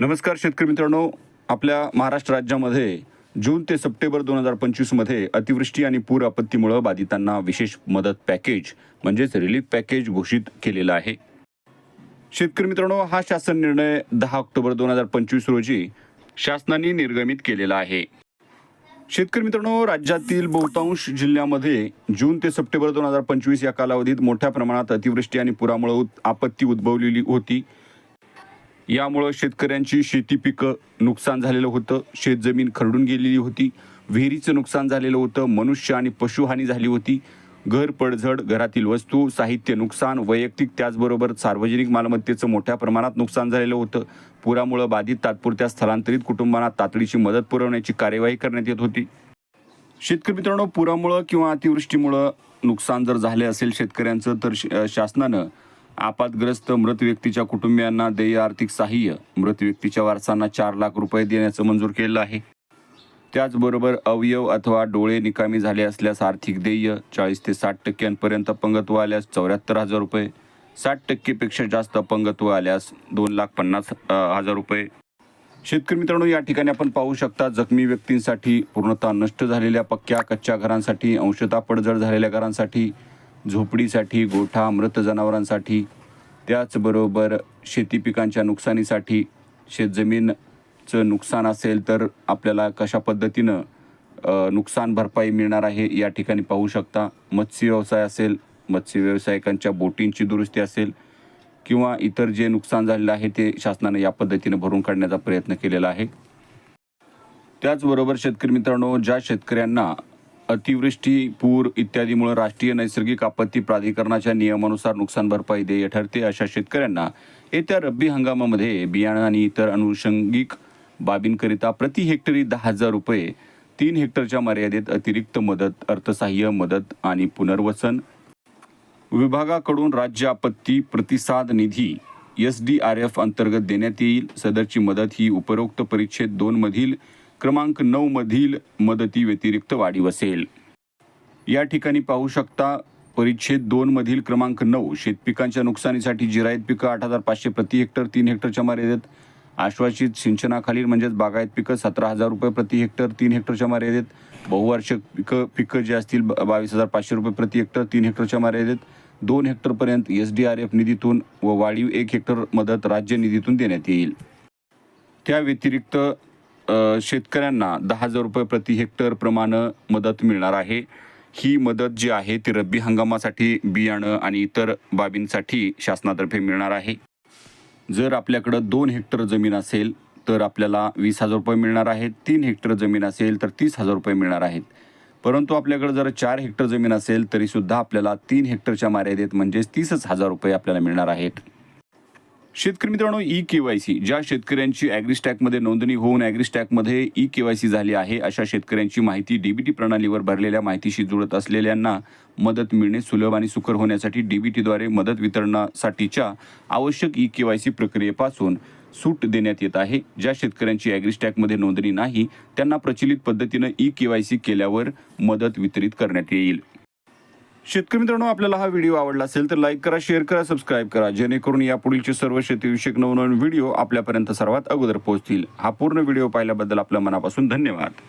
नमस्कार शेतकरी मित्रांनो. आपल्या महाराष्ट्र राज्यामध्ये जून ते सप्टेंबर दोन हजार पंचवीसमध्ये अतिवृष्टी आणि पूर आपत्तीमुळं बाधितांना विशेष मदत पॅकेज म्हणजेच रिलीफ पॅकेज घोषित केलेलं आहे. शेतकरी मित्रांनो हा शासन निर्णय दहा ऑक्टोबर दोन हजार पंचवीस रोजी शासनाने निर्गमित केलेला आहे. शेतकरी मित्रांनो राज्यातील बहुतांश जिल्ह्यामध्ये जून ते सप्टेंबर दोन हजार पंचवीस या कालावधीत मोठ्या प्रमाणात अतिवृष्टी आणि पुरामुळे आपत्ती उद्भवलेली होती. यामुळं शेतकऱ्यांची शेती पिकं नुकसान झालेलं होतं. शेतजमीन खरडून गेलेली होती. विहिरीचं नुकसान झालेलं होतं. मनुष्य आणि पशुहानी झाली होती. घर पडझड घरातील वस्तू साहित्य नुकसान वैयक्तिक त्याचबरोबर सार्वजनिक मालमत्तेचं मोठ्या प्रमाणात नुकसान झालेलं होतं. पुरामुळं बाधित तात्पुरत्या स्थलांतरित कुटुंबांना तातडीची मदत पुरवण्याची कार्यवाही करण्यात येत होती. शेतकरी मित्रांनो पुरामुळं किंवा अतिवृष्टीमुळं नुकसान जर झाले असेल शेतकऱ्यांचं तर श- शासनानं आपातग्रस्त मृत व्यक्तीच्या कुटुंबियांना देय आर्थिक सहाय्य. मृत व्यक्तीच्या वारसांना चार लाख रुपये देण्याचं मंजूर केलं आहे. त्याचबरोबर अवयव अथवा डोळे निकामी झाले असल्यास आर्थिक देय चाळीस ते साठ टक्क्यांपर्यंत अपंगत्व आल्यास चौऱ्याहत्तर हजार रुपये. साठ टक्केपेक्षा जास्त अपंगत्व आल्यास दोन लाख पन्नास हजार रुपये. शेतकरी मित्रांनो या ठिकाणी आपण पाहू शकता जखमी व्यक्तींसाठी पूर्णतः नष्ट झालेल्या पक्क्या कच्च्या घरांसाठी अंशतः पडझड झालेल्या घरांसाठी झोपडीसाठी गोठा मृत जनावरांसाठी त्याचबरोबर शेती पिकांच्या नुकसानीसाठी शेतजमीनचं नुकसान असेल तर आपल्याला कशा पद्धतीनं नुकसान भरपाई मिळणार आहे या ठिकाणी पाहू शकता. मत्स्य व्यवसाय असेल मत्स्य व्यावसायिकांच्या बोटींची दुरुस्ती असेल किंवा इतर जे नुकसान झालेलं आहे ते शासनाने या पद्धतीने भरून काढण्याचा प्रयत्न केलेला आहे. त्याचबरोबर शेतकरी मित्रांनो ज्या शेतकऱ्यांना अतिवृष्टी पूर इत्यादीमुळे राष्ट्रीय नैसर्गिक आपत्ती प्राधिकरणाच्या नियमानुसार नुकसान भरपाई देय ठरते अशा शेतकऱ्यांना येत्या रब्बी हंगामामध्ये बियाणं आणि इतर अनुषंगिक बाबींकरिता प्रति हेक्टरी दहा हजार रुपये तीन हेक्टरच्या मर्यादेत अतिरिक्त मदत अर्थसहाय्य मदत आणि पुनर्वसन. विभागाकडून राज्य आपत्ती प्रतिसाद निधी एस डी आर एफ अंतर्गत देण्यात येईल. सदरची मदत ही उपरोक्त परिच्छेद दोनमधील क्रमांक नऊ मधील मदती व्यतिरिक्त वाढीव असेल. या ठिकाणी पाहू शकता परिच्छेद दोन मधील क्रमांक नऊ शेतपिकांच्या नुकसानीसाठी जिरायत पिकं आठ हजार पाचशे प्रति हेक्टर तीन हेक्टरच्या मर्यादेत. आश्वासित सिंचनाखालील म्हणजेच बागायत पिकं सतरा हजार रुपये प्रति हेक्टर तीन हेक्टरच्या मर्यादेत. बहुवार्षिक पिकं पिकं जे असतील बावीस हजार पाचशे रुपये प्रति हेक्टर तीन हेक्टरच्या मर्यादेत. दोन हेक्टरपर्यंत एस डी आर एफ निधीतून व वाढीव एक हेक्टर मदत राज्य निधीतून देण्यात येईल. त्या व्यतिरिक्त शेतकऱ्यांना दहा हजार रुपये प्रति हेक्टर प्रमाणे मदत मिळणार आहे. ही मदत जी आहे ती रब्बी हंगामासाठी बियाणं आणि इतर बाबींसाठी शासनातर्फे मिळणार आहे. जर आपल्याकडं दोन हेक्टर जमीन असेल तर आपल्याला वीस हजार रुपये मिळणार आहेत. तीन हेक्टर जमीन असेल तर तीस हजार रुपये मिळणार आहेत. परंतु आपल्याकडे जर चार हेक्टर जमीन असेल तरीसुद्धा आपल्याला तीन हेक्टरच्या मर्यादेत म्हणजेच तीसच हजार रुपये आपल्याला मिळणार आहेत. शेतकरी मित्रांनो ई के वाय सी ज्या शेतकऱ्यांची ॲग्रीस्टॅकमध्ये नोंदणी होऊन ॲग्रीस्टॅकमध्ये ई के वाय सी झाली आहे अशा शेतकऱ्यांची माहिती डीबीटी प्रणालीवर भरलेल्या माहितीशी जुळत असलेल्यांना मदत मिळणे सुलभ आणि सुकर होण्यासाठी डीबीटीद्वारे मदत वितरणासाठीच्या आवश्यक ई के वाय सी प्रक्रियेपासून सूट देण्यात येत आहे. ज्या शेतकऱ्यांची ॲग्रीस्टॅकमध्ये नोंदणी नाही त्यांना प्रचलित पद्धतीनं ई के वाय सी केल्यावर मदत वितरित करण्यात येईल. शेतकरी मित्रांनो आपल्याला हा व्हिडिओ आवडला असेल तर लाईक करा शेअर करा सबस्क्राईब करा. जेणेकरून यापुढीलचे सर्व शेतीविषयक नवनवीन व्हिडिओ आपल्यापर्यंत सर्वात अगोदर पोहोचतील. हा पूर्ण व्हिडिओ पाहिल्याबद्दल आपल्या मनापासून धन्यवाद.